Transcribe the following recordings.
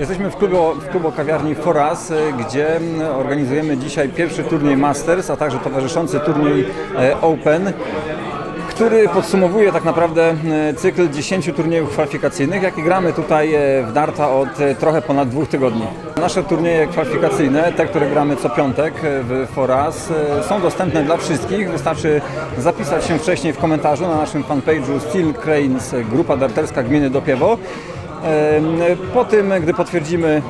Jesteśmy w klubu, w klubu kawiarni Foras, y, gdzie mm, organizujemy dzisiaj pierwszy turniej Masters, a także towarzyszący turniej e, Open, który podsumowuje tak naprawdę e, cykl 10 turniejów kwalifikacyjnych, jaki gramy tutaj e, w Darta od e, trochę ponad dwóch tygodni. Nasze turnieje kwalifikacyjne, te, które gramy co piątek e, w Foras, e, są dostępne dla wszystkich. Wystarczy zapisać się wcześniej w komentarzu na naszym fanpage'u Steel Cranes, e, grupa darterska gminy Dopiewo. Po tym, gdy potwierdzimy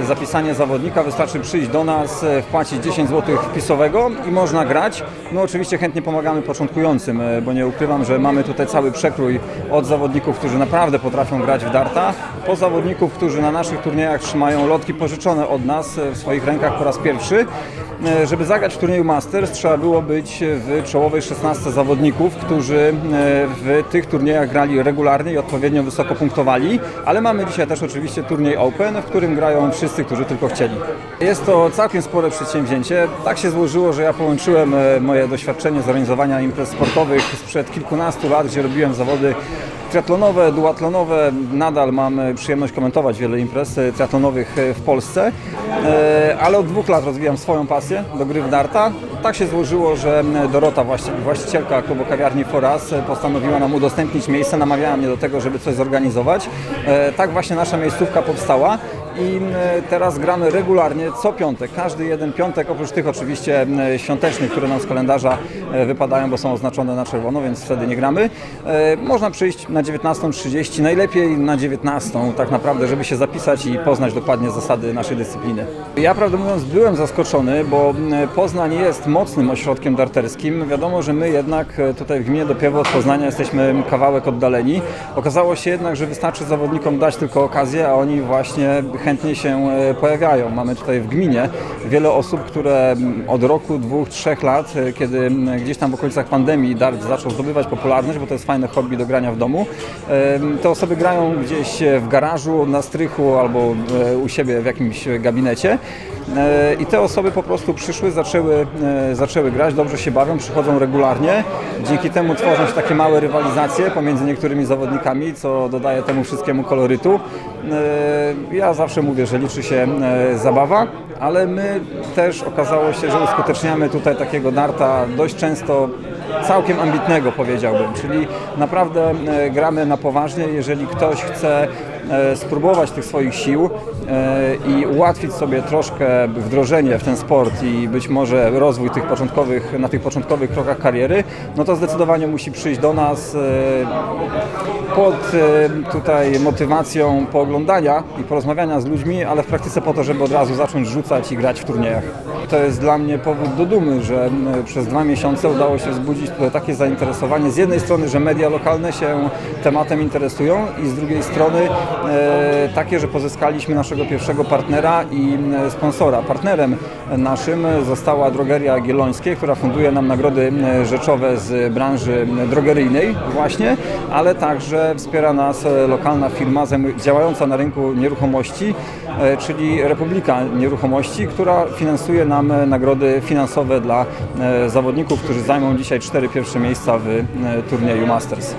e, zapisanie zawodnika, wystarczy przyjść do nas, e, wpłacić 10 zł wpisowego i można grać. My oczywiście chętnie pomagamy początkującym, e, bo nie ukrywam, że mamy tutaj cały przekrój od zawodników, którzy naprawdę potrafią grać w darta, po zawodników, którzy na naszych turniejach trzymają lotki pożyczone od nas w swoich rękach po raz pierwszy. Żeby zagrać w turnieju Masters trzeba było być w czołowej 16 zawodników, którzy w tych turniejach grali regularnie i odpowiednio wysoko punktowali, ale mamy dzisiaj też oczywiście turniej Open, w którym grają wszyscy, którzy tylko chcieli. Jest to całkiem spore przedsięwzięcie. Tak się złożyło, że ja połączyłem e, moje doświadczenie z organizowania imprez sportowych sprzed kilkunastu lat, gdzie robiłem zawody triatlonowe, duatlonowe. Nadal mam e, przyjemność komentować wiele imprez e, triatlonowych e, w Polsce, E, ale od dwóch lat rozwijam swoją pasję do gry w darta. Tak się złożyło, że Dorota, właści- właścicielka klubu kawiarni Foras, postanowiła nam udostępnić miejsce, namawiała mnie do tego, żeby coś zorganizować. Tak właśnie nasza miejscówka powstała i teraz gramy regularnie co piątek, każdy jeden piątek, oprócz tych oczywiście świątecznych, które nam z kalendarza wypadają, bo są oznaczone na czerwono, więc wtedy nie gramy. Można przyjść na 19.30, najlepiej na 19.00 tak naprawdę, żeby się zapisać i poznać dokładnie zasady naszej dyscypliny. Ja prawdę mówiąc byłem zaskoczony, bo m, Poznań jest mocnym ośrodkiem darterskim. Wiadomo, że my jednak e, tutaj w gminie Dopiewo od Poznania jesteśmy kawałek oddaleni. Okazało się jednak, że wystarczy zawodnikom dać tylko okazję, a oni właśnie chętnie się e, pojawiają. Mamy tutaj w gminie wiele osób, które m, od roku, dwóch, trzech lat, e, kiedy m, gdzieś tam w okolicach pandemii dart zaczął zdobywać popularność, bo to jest fajne hobby do grania w domu, te osoby grają gdzieś w garażu, na strychu albo e, u siebie w jakimś gabinecie. E, I te osoby po prostu przyszły, zaczęły, e, zaczęły grać, dobrze się bawią, przychodzą regularnie. Dzięki temu tworzą się takie małe rywalizacje pomiędzy niektórymi zawodnikami, co dodaje temu wszystkiemu kolorytu. Ja zawsze mówię, że liczy się zabawa, ale my też okazało się, że uskuteczniamy tutaj takiego darta dość często całkiem ambitnego powiedziałbym, czyli naprawdę e, gramy na poważnie, jeżeli ktoś chce spróbować tych swoich sił e, i ułatwić sobie troszkę wdrożenie w ten sport i być może rozwój tych początkowych, na tych początkowych krokach kariery, no to zdecydowanie musi przyjść do nas e, pod e, tutaj motywacją pooglądania i porozmawiania z ludźmi, ale w praktyce po to, żeby od razu zacząć rzucać i grać w turniejach. To jest dla mnie powód do dumy, że przez dwa miesiące udało się wzbudzić tutaj takie zainteresowanie. Z jednej strony, że media lokalne się tematem interesują i z drugiej strony e, takie, że pozyskaliśmy naszego pierwszego partnera i m, sponsora. Partnerem naszym została Drogeria Gielońskie, która funduje nam nagrody m, rzeczowe z branży drogeryjnej właśnie, ale także wspiera nas e, lokalna firma działająca na rynku nieruchomości, e, czyli Republika Nieruchomości, która finansuje nam e, nagrody finansowe dla e, zawodników, którzy zajmą dzisiaj cztery pierwsze miejsca w e, turnieju Masters.